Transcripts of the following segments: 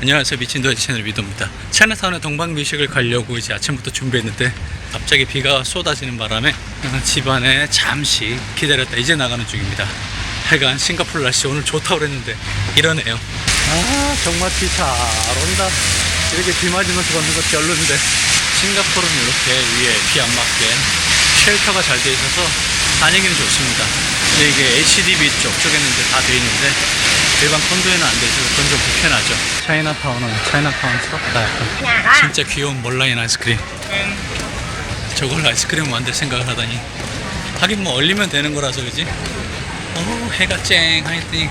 안녕하세요. 미친도시 채널 위도입니다. 차이나타운에 동방미식을 가려고 이제 아침부터 준비했는데 갑자기 비가 쏟아지는 바람에 어, 집안에 잠시 기다렸다 이제 나가는 중입니다. 하여간 싱가포르 날씨 오늘 좋다고 그랬는데 이러네요. 아 정말 비 잘 온다. 이렇게 비 맞으면서 걷는 거 별로인데. 싱가포르는 이렇게 위에 비 안 맞게 쉘터가 잘 돼 있어서 다니기는 좋습니다. 근데 이게 HDB 쪽 쪽에는 이제 다돼 있는데 일반 콘도에는 안돼 있어서 그건 좀 불편하죠. 차이나타운은 차이나타운스럽다 약간 진짜 귀여운 몰라인 아이스크림. 저걸로 아이스크림 만들 생각을 하다니. 하긴 뭐 얼리면 되는 거라서 그지? 어 해가 쨍하니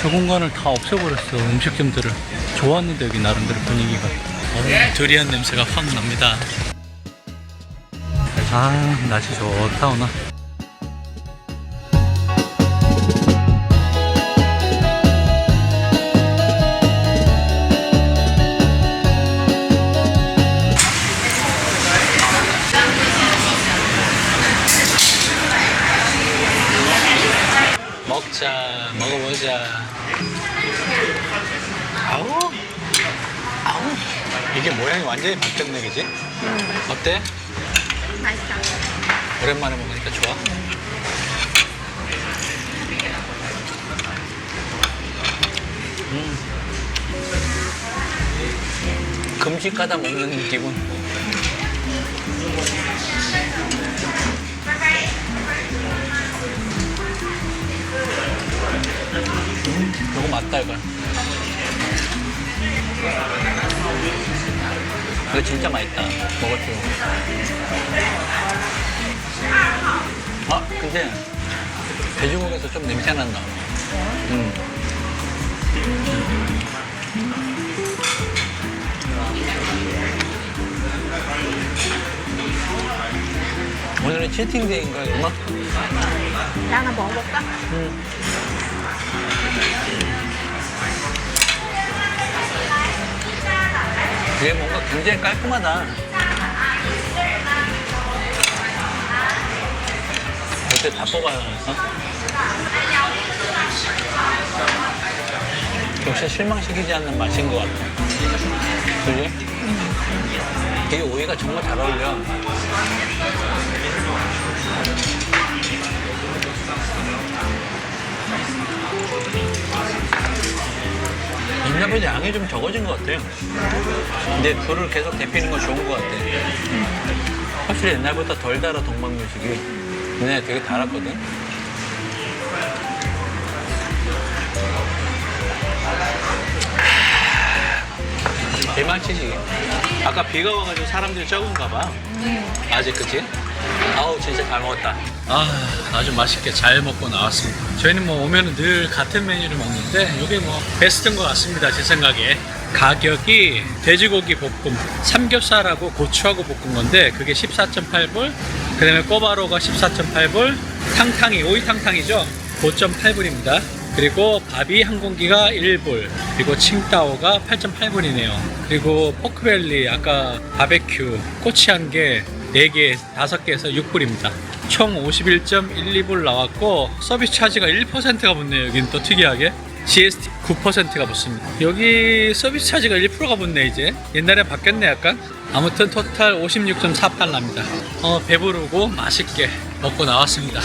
저 공간을 다 없애버렸어 음식점들을. 좋았는데 여기 나름대로 분위기가. 어, 두리안 냄새가 확 납니다. 아 날씨 좋다 오늘 먹자 먹어보자 아우 아우 이게 모양이 완전히 바뀌었네 그지? 어때? 맛있다. 오랜만에 먹으니까 좋아 음. 금식하다 먹는 기분 이거 맞다 이거 진짜 맛있다 먹을 줄 아, 근데 돼지고기에서 좀 냄새 난다. 음. 오늘은 치팅데이인가 이거? 나 하나 먹어볼까? 이게 뭔가 굉장히 깔끔하다. 그때 다 뽑아놨어? 역시 실망시키지 않는 맛인 것 같아. 그지? 이게 오이가 정말 잘 어울려. 옛날보다 양이 좀 적어진 것 같아요. 근데 불을 계속 데피는 건 좋은 것 같아. 확실히 옛날보다 덜 달아 동방뮤직이. 근데 되게 달았거든. 대맛이지. 아까 비가 와가지고 사람들이 적은가 봐. 아직 그치? 아우 진짜 잘 먹었다. 아 아주 맛있게 잘 먹고 나왔습니다. 저희는 뭐 오면은 늘 같은 메뉴를 먹는데 이게 뭐 베스트인 것 같습니다. 제 생각에. 가격이 돼지고기 볶음 삼겹살하고 고추하고 볶은 건데 그게 14.8불 그 다음에 꼬바로가 14.8불 탕탕이 오이탕탕이죠 5.8불입니다 그리고 밥이 한 공기가 1불 그리고 칭따오가 8.8불이네요 그리고 포크벨리 아까 바베큐 꼬치 한 개 4개, 5개에서 6불입니다. 총 51.12불 나왔고 서비스 차지가 1%가 붙네요. 여긴 또 특이하게. GST 9%가 붙습니다. 여기 서비스 차지가 1%가 붙네 이제. 옛날에 바뀌었네 약간. 아무튼 토탈 56.48 납니다. 어, 배부르고 맛있게 먹고 나왔습니다.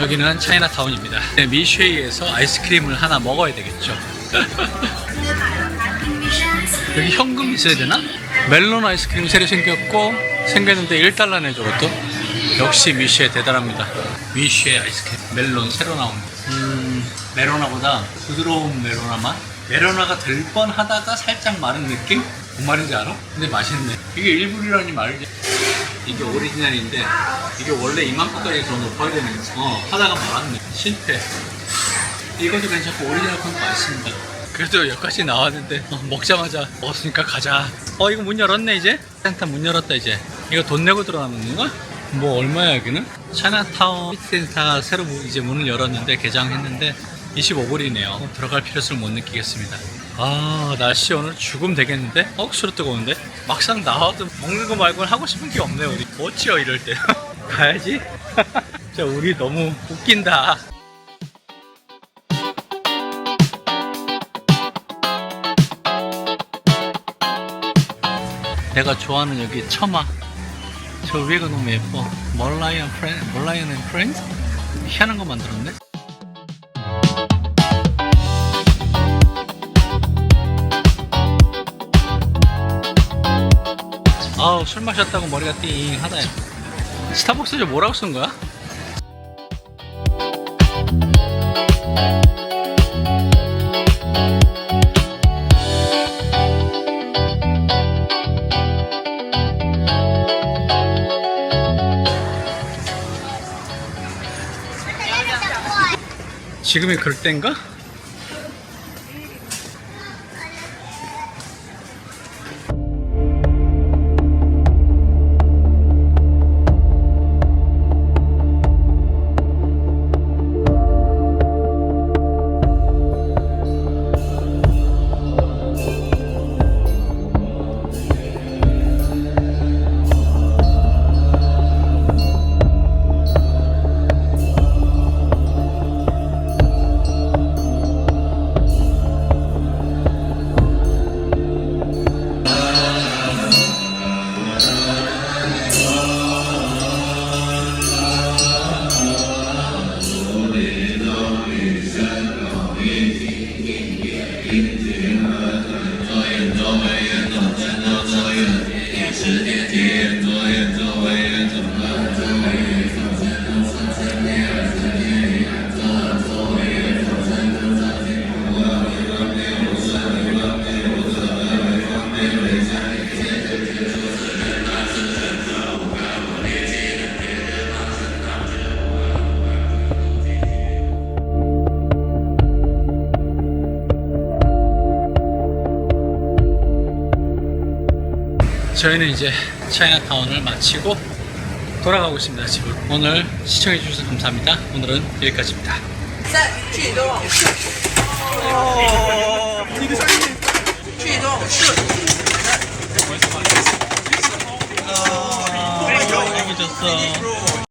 여기는 차이나타운입니다. 네, 미쉐이에서 아이스크림을 하나 먹어야 되겠죠. 여기 현금 있어야 되나? 멜론 아이스크림 새로 생겼고 생겼는데 1달러 내줘 그것도 역시 미쉐 대단합니다 미쉐 아이스크림 멜론 새로 나온 음 메로나보다 부드러운 메로나 맛 메로나가 될 뻔하다가 살짝 마른 느낌? 뭔 말인지 알아? 근데 맛있네 이게 1불이라니 말이지 이게 오리지널인데 이게 원래 이만큼까지 더 높아야 되는 거지 어 하다가 말았네 실패 이것도 괜찮고 오리지널 콘도 맛있습니다. 그래도 여기까지 나왔는데 어, 먹자마자 먹었으니까 가자. 어 이거 문 열었네 이제? 센터 문 열었다 이제. 이거 돈 내고 들어가는 건가? 뭐 얼마야 여기는? 차나타운 센터 새로 mu- 이제 문을 열었는데 개장했는데 25불이네요. 들어갈 필요성을 못 느끼겠습니다. 아 날씨 오늘 죽음 되겠는데? 억수로 뜨거운데? 막상 나와도 먹는 거 말고는 하고 싶은 게 없네 우리. 어찌요 이럴 때? 가야지. 진짜 우리 너무 웃긴다. 내가 좋아하는 여기 처마. 저 위에가 너무 예뻐. 멀라이언 프렌, 멀라이언 앤 프렌즈? 희한한 거 만들었네. 아우 술 마셨다고 머리가 띵하다 야. 스타벅스에 뭐라고 쓴 거야? 지금이 그럴 땐가? Amen. 저희는 이제 차이나타운을 마치고 돌아가고 있습니다 지금 오늘 시청해 주셔서 감사합니다 오늘은 여기까지입니다